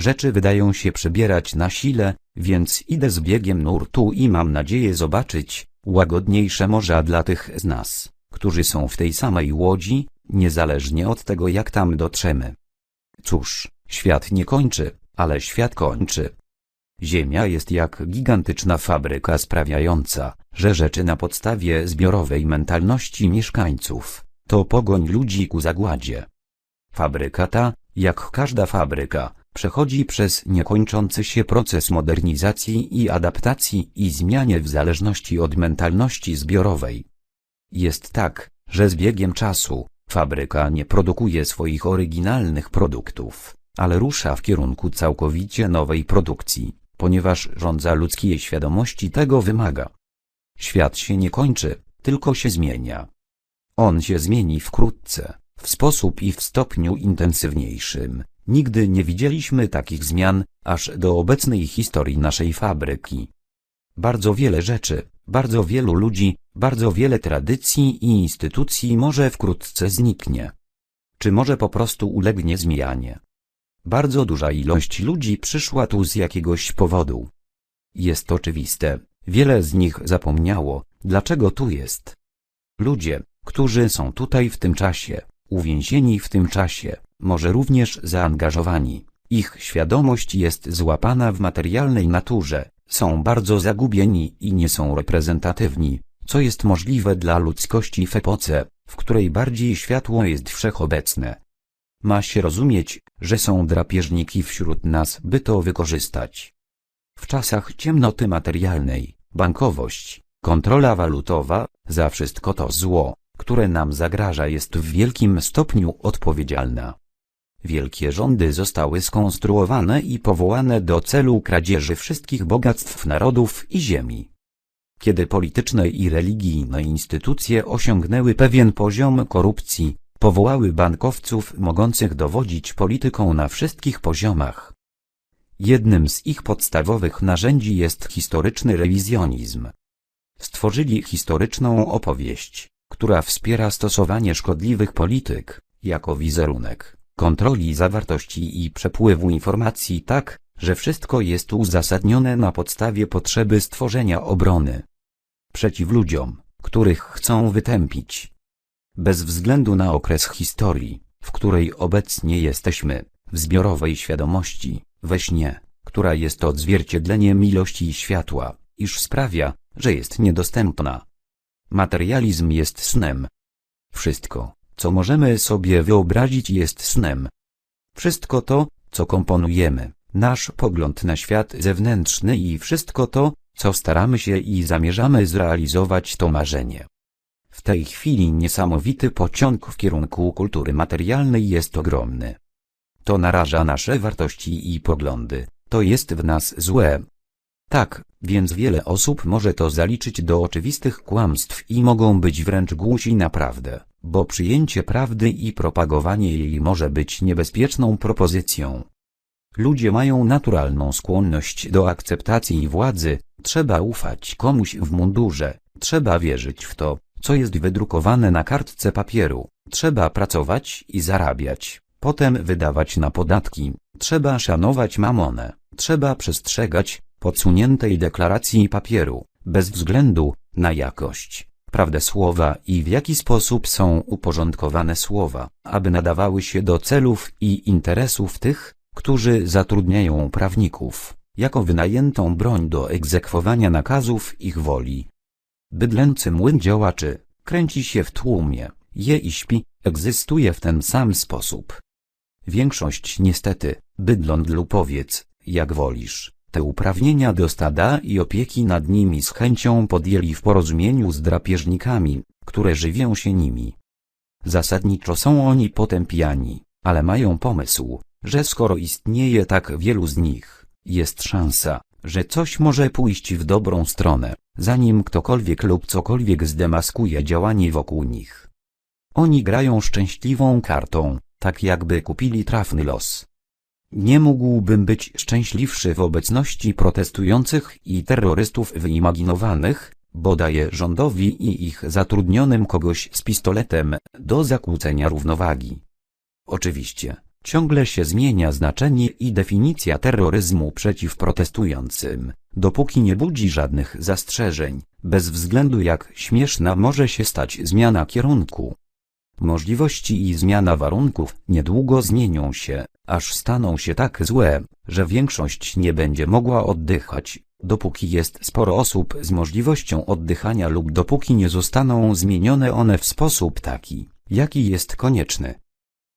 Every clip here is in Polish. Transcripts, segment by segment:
Rzeczy wydają się przebierać na sile, więc idę z biegiem nurtu i mam nadzieję zobaczyć łagodniejsze morza dla tych z nas, którzy są w tej samej łodzi, niezależnie od tego jak tam dotrzemy. Cóż, świat nie kończy, ale świat kończy. Ziemia jest jak gigantyczna fabryka sprawiająca, że rzeczy na podstawie zbiorowej mentalności mieszkańców, to pogoń ludzi ku zagładzie. Fabryka ta, jak każda fabryka, przechodzi przez niekończący się proces modernizacji i adaptacji i zmianie w zależności od mentalności zbiorowej. Jest tak, że z biegiem czasu, fabryka nie produkuje swoich oryginalnych produktów, ale rusza w kierunku całkowicie nowej produkcji, ponieważ rządza ludzkiej świadomości tego wymaga. Świat się nie kończy, tylko się zmienia. On się zmieni wkrótce, w sposób i w stopniu intensywniejszym. Nigdy nie widzieliśmy takich zmian, aż do obecnej historii naszej fabryki. Bardzo wiele rzeczy, bardzo wielu ludzi, bardzo wiele tradycji i instytucji może wkrótce zniknie. Czy może po prostu ulegnie zmianie? Bardzo duża ilość ludzi przyszła tu z jakiegoś powodu. Jest oczywiste, wiele z nich zapomniało, dlaczego tu jest. Ludzie, którzy są tutaj w tym czasie, uwięzieni w tym czasie, może również zaangażowani, ich świadomość jest złapana w materialnej naturze, są bardzo zagubieni i nie są reprezentatywni, co jest możliwe dla ludzkości w epoce, w której bardziej światło jest wszechobecne. Ma się rozumieć, że są drapieżniki wśród nas, by to wykorzystać. W czasach ciemnoty materialnej, bankowość, kontrola walutowa, za wszystko to zło, które nam zagraża jest w wielkim stopniu odpowiedzialna. Wielkie rządy zostały skonstruowane i powołane do celu kradzieży wszystkich bogactw narodów i ziemi. Kiedy polityczne i religijne instytucje osiągnęły pewien poziom korupcji, powołały bankowców mogących dowodzić polityką na wszystkich poziomach. Jednym z ich podstawowych narzędzi jest historyczny rewizjonizm. Stworzyli historyczną opowieść, która wspiera stosowanie szkodliwych polityk, jako wizerunek, kontroli zawartości i przepływu informacji tak, że wszystko jest uzasadnione na podstawie potrzeby stworzenia obrony. Przeciw ludziom, których chcą wytępić. Bez względu na okres historii, w której obecnie jesteśmy, w zbiorowej świadomości, we śnie, która jest odzwierciedleniem ilości światła, iż sprawia, że jest niedostępna. Materializm jest snem. Wszystko, co możemy sobie wyobrazić jest snem. Wszystko to, co komponujemy, nasz pogląd na świat zewnętrzny i wszystko to, co staramy się i zamierzamy zrealizować to marzenie. W tej chwili niesamowity pociąg w kierunku kultury materialnej jest ogromny. To naraża nasze wartości i poglądy, to jest w nas złe. Tak, więc wiele osób może to zaliczyć do oczywistych kłamstw i mogą być wręcz głusi na prawdę, bo przyjęcie prawdy i propagowanie jej może być niebezpieczną propozycją. Ludzie mają naturalną skłonność do akceptacji władzy, trzeba ufać komuś w mundurze, trzeba wierzyć w to, co jest wydrukowane na kartce papieru, trzeba pracować i zarabiać, potem wydawać na podatki, trzeba szanować mamonę, trzeba przestrzegać podsuniętej deklaracji papieru, bez względu na jakość, prawdę słowa i w jaki sposób są uporządkowane słowa, aby nadawały się do celów i interesów tych, którzy zatrudniają prawników, jako wynajętą broń do egzekwowania nakazów ich woli. Bydlęcy młyn działaczy, kręci się w tłumie, je i śpi, egzystuje w ten sam sposób. Większość niestety, bydląt lub powiedz, jak wolisz, te uprawnienia do stada i opieki nad nimi z chęcią podjęli w porozumieniu z drapieżnikami, które żywią się nimi. Zasadniczo są oni potępiani, ale mają pomysł, że skoro istnieje tak wielu z nich, jest szansa, że coś może pójść w dobrą stronę, zanim ktokolwiek lub cokolwiek zdemaskuje działanie wokół nich. Oni grają szczęśliwą kartą, tak jakby kupili trafny los. Nie mógłbym być szczęśliwszy w obecności protestujących i terrorystów wyimaginowanych, bo daje rządowi i ich zatrudnionym kogoś z pistoletem do zakłócenia równowagi. Oczywiście, Ciągle się zmienia znaczenie i definicja terroryzmu przeciw protestującym, dopóki nie budzi żadnych zastrzeżeń, bez względu jak śmieszna może się stać zmiana kierunku. Możliwości i zmiana warunków niedługo zmienią się, aż staną się tak złe, że większość nie będzie mogła oddychać, dopóki jest sporo osób z możliwością oddychania lub dopóki nie zostaną zmienione one w sposób taki, jaki jest konieczny.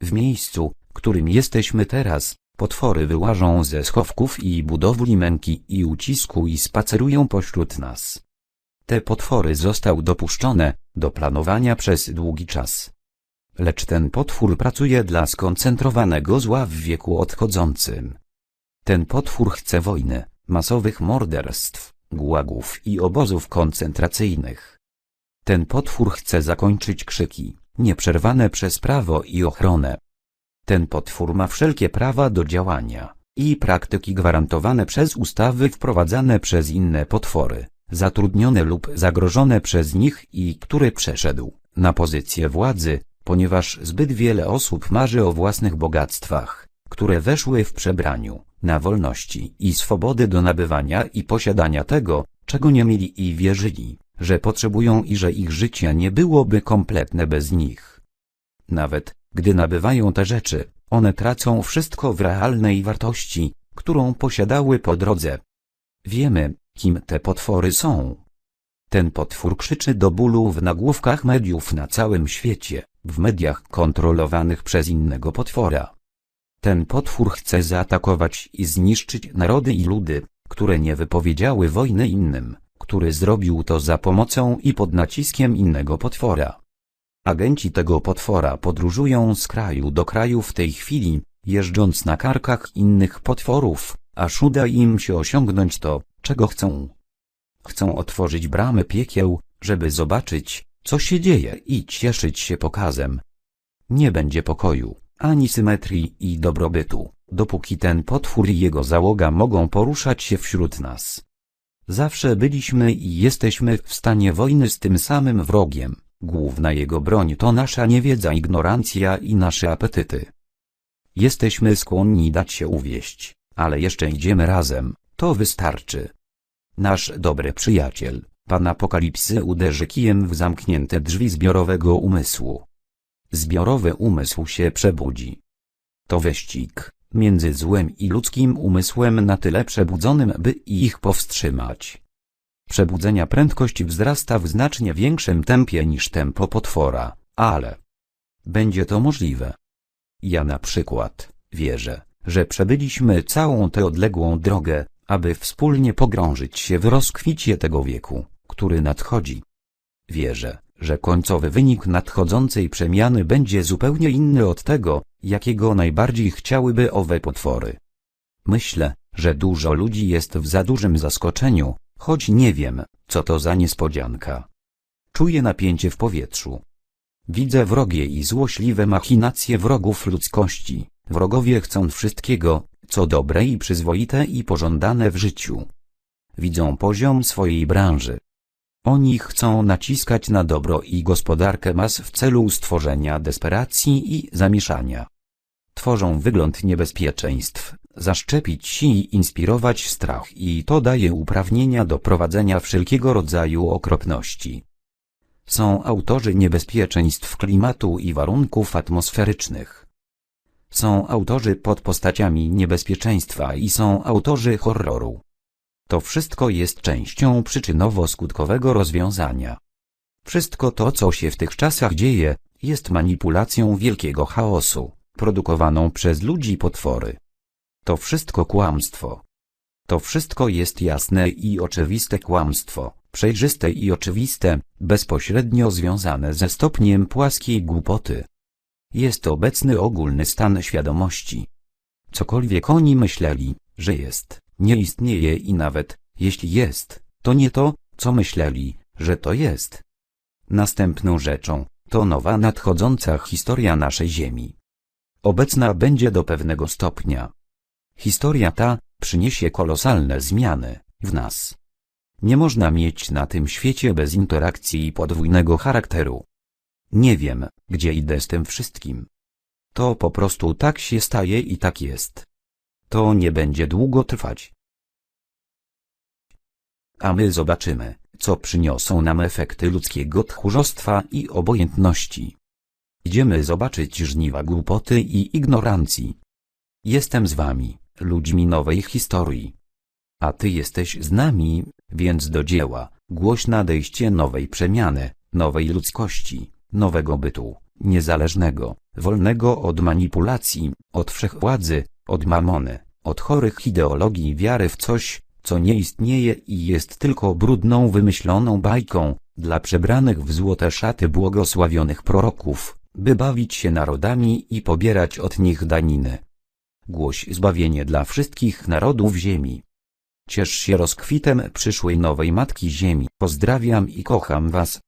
W miejscu, którym jesteśmy teraz, potwory wyłażą ze schowków i budowli męki i ucisku i spacerują pośród nas. Te potwory zostały dopuszczone do planowania przez długi czas. Lecz ten potwór pracuje dla skoncentrowanego zła w wieku odchodzącym. Ten potwór chce wojny, masowych morderstw, gułagów i obozów koncentracyjnych. Ten potwór chce zakończyć krzyki, nieprzerwane przez prawo i ochronę. Ten potwór ma wszelkie prawa do działania i praktyki gwarantowane przez ustawy wprowadzane przez inne potwory, zatrudnione lub zagrożone przez nich i który przeszedł na pozycję władzy, ponieważ zbyt wiele osób marzy o własnych bogactwach, które weszły w przebraniu, na wolności i swobody do nabywania i posiadania tego, czego nie mieli i wierzyli, że potrzebują i że ich życie nie byłoby kompletne bez nich. Nawet, gdy nabywają te rzeczy, one tracą wszystko w realnej wartości, którą posiadały po drodze. Wiemy, kim te potwory są. Ten potwór krzyczy do bólu w nagłówkach mediów na całym świecie, w mediach kontrolowanych przez innego potwora. Ten potwór chce zaatakować i zniszczyć narody i ludy, które nie wypowiedziały wojny innym, który zrobił to za pomocą i pod naciskiem innego potwora. Agenci tego potwora podróżują z kraju do kraju w tej chwili, jeżdżąc na karkach innych potworów, aż uda im się osiągnąć to, czego chcą. Chcą otworzyć bramy piekieł, żeby zobaczyć, co się dzieje i cieszyć się pokazem. Nie będzie pokoju, ani symetrii i dobrobytu, dopóki ten potwór i jego załoga mogą poruszać się wśród nas. Zawsze byliśmy i jesteśmy w stanie wojny z tym samym wrogiem. Główna jego broń to nasza niewiedza, ignorancja i nasze apetyty. Jesteśmy skłonni dać się uwieść, ale jeszcze idziemy razem, to wystarczy. Nasz dobry przyjaciel, Pan Apokalipsy uderzy kijem w zamknięte drzwi zbiorowego umysłu. Zbiorowy umysł się przebudzi. To wyścig między złem i ludzkim umysłem na tyle przebudzonym, by ich powstrzymać. Przebudzenia prędkość wzrasta w znacznie większym tempie niż tempo potwora, ale będzie to możliwe. Ja na przykład wierzę, że przebyliśmy całą tę odległą drogę, aby wspólnie pogrążyć się w rozkwicie tego wieku, który nadchodzi. Wierzę, że końcowy wynik nadchodzącej przemiany będzie zupełnie inny od tego, jakiego najbardziej chciałyby owe potwory. Myślę, że dużo ludzi jest w za dużym zaskoczeniu, choć nie wiem, co to za niespodzianka. Czuję napięcie w powietrzu. Widzę wrogie i złośliwe machinacje wrogów ludzkości. Wrogowie chcą wszystkiego, co dobre i przyzwoite i pożądane w życiu. Widzą poziom swojej branży. Oni chcą naciskać na dobro i gospodarkę mas w celu stworzenia desperacji i zamieszania. Tworzą wygląd niebezpieczeństw, zaszczepić i inspirować strach i to daje uprawnienia do prowadzenia wszelkiego rodzaju okropności. Są autorzy niebezpieczeństw klimatu i warunków atmosferycznych. Są autorzy pod postaciami niebezpieczeństwa i są autorzy horroru. To wszystko jest częścią przyczynowo-skutkowego rozwiązania. Wszystko to, co się w tych czasach dzieje, jest manipulacją wielkiego chaosu, produkowaną przez ludzi potwory. To wszystko kłamstwo. To wszystko jest jasne i oczywiste kłamstwo, przejrzyste i oczywiste, bezpośrednio związane ze stopniem płaskiej głupoty. Jest obecny ogólny stan świadomości. Cokolwiek oni myśleli, że jest, nie istnieje i nawet, jeśli jest, to nie to, co myśleli, że to jest. Następną rzeczą, to nowa nadchodząca historia naszej Ziemi. Obecna będzie do pewnego stopnia. Historia ta przyniesie kolosalne zmiany w nas. Nie można mieć na tym świecie bez interakcji i podwójnego charakteru. Nie wiem, gdzie idę z tym wszystkim. To po prostu tak się staje i tak jest. To nie będzie długo trwać. A my zobaczymy, co przyniosą nam efekty ludzkiego tchórzostwa i obojętności. Idziemy zobaczyć żniwa głupoty i ignorancji. Jestem z wami, ludźmi nowej historii. A ty jesteś z nami, więc do dzieła, głoś nadejście nowej przemiany, nowej ludzkości, nowego bytu, niezależnego, wolnego od manipulacji, od wszechwładzy, od mamony, od chorych ideologii wiary w coś, co nie istnieje i jest tylko brudną wymyśloną bajką, dla przebranych w złote szaty błogosławionych proroków, by bawić się narodami i pobierać od nich daniny. Głoś zbawienie dla wszystkich narodów ziemi. Ciesz się rozkwitem przyszłej nowej Matki Ziemi. Pozdrawiam i kocham Was,